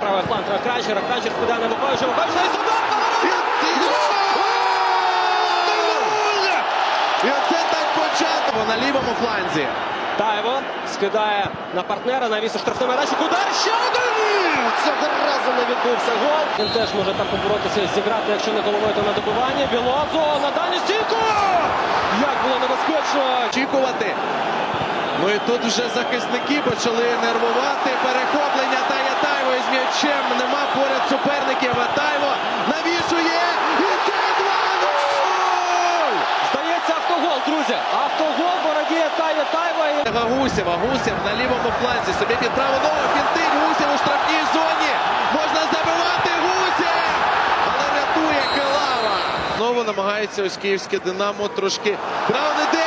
Правий фланг на Крайчера. Крайчер скидає на Вуковича. Вукович на удар! І оце так початок на лівому фланзі. Таєво скидає на партнера, навіс у штрафний майданчик. Удар ще один! Цього разу не відбувся гол. Він теж може там поборотися, зіграти, якщо не головою, то на добивання. Білозо на дальню стійку! Як було небезпечно! Очікувати. Ну і тут вже захисники почали нервувати. Із м'ячем. Нема поряд суперників. А Тайво навішує. І це 2-0! Здається, автогол, друзі. Автогол бородіє Тає Тайво. І... Гусєв, а Гусєв на лівому фланзі. Собі під праву ногу фінтить. Гусєв у штрафній зоні. Можна забивати Гусєв! Але рятує Келава. Знову намагається ось київське Динамо трошки. Браун